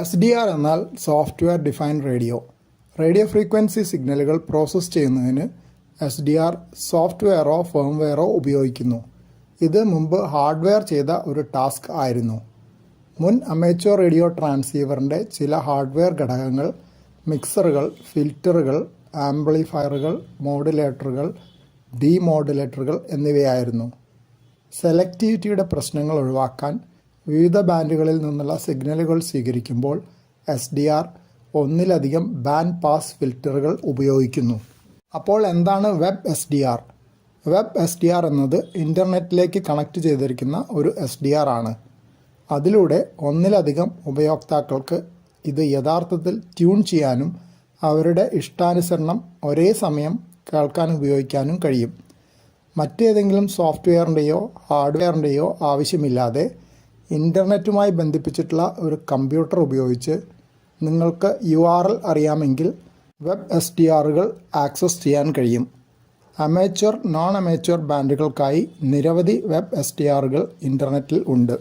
S D R എന്നാൽ software defined radio. Radio frequency സിഗ്നലുകൾ process ചെയ്യുന്നതിന് എസ് ഡി ആർ സോഫ്റ്റ്വെയറോ ഫേംവെയറോ ഉപയോഗിക്കുന്നു. ഇത് മുമ്പ് ഹാർഡ്വെയർ ചെയ്ത ഒരു ടാസ്ക് ആയിരുന്നു. മുൻ അമേച്ചോ റേഡിയോ ട്രാൻസീവറിന്റെ ചില ഹാർഡ്വെയർ ഘടകങ്ങൾ മിക്സറുകൾ ഫിൽറ്ററുകൾ ആംപ്ലിഫയറുകൾ മോഡുലേറ്ററുകൾ ഡീമോഡുലേറ്ററുകൾ എന്നിവയായിരുന്നു. സെലക്ടിവിറ്റിയുടെ പ്രശ്നങ്ങൾ ഒഴിവാക്കാൻ വിവിധ ബാൻഡുകളിൽ നിന്നുള്ള സിഗ്നലുകൾ സ്വീകരിക്കുമ്പോൾ എസ് ഡി ആർ ഒന്നിലധികം ബാൻഡ് പാസ് ഫിൽറ്ററുകൾ ഉപയോഗിക്കുന്നു. അപ്പോൾ എന്താണ് web S D R web S D R എന്നത് ഇന്റർനെറ്റിലേക്ക് കണക്ട് ചെയ്തിരിക്കുന്ന ഒരു എസ് ഡി ആർ ആണ്. അതിലൂടെ ഒന്നിലധികം ഉപയോക്താക്കൾക്ക് ഇത് യഥാർത്ഥത്തിൽ ട്യൂൺ ചെയ്യാനും അവരുടെ ഇഷ്ടാനുസരണം ഒരേ സമയം കേൾക്കാൻ ഉപയോഗിക്കാനും കഴിയും. മറ്റേതെങ്കിലും സോഫ്റ്റ്വെയറിന്റെയോ ഹാർഡ്വെയറിന്റെയോ ആവശ്യമില്ലാതെ ഇന്റർനെറ്റുമായി ബന്ധിപ്പിച്ചിട്ടുള്ള ഒരു കമ്പ്യൂട്ടർ ഉപയോഗിച്ച് നിങ്ങൾക്ക് യു ആർ എൽ അറിയാമെങ്കിൽ വെബ് എസ് ടി ആറുകൾ ആക്സസ് ചെയ്യാൻ കഴിയും. അമേച്വർ നോൺ അമേച്വർ ബാൻഡുകൾക്കായി നിരവധി വെബ് എസ് ടി ആറുകൾ ഇന്റർനെറ്റിൽ ഉണ്ട്.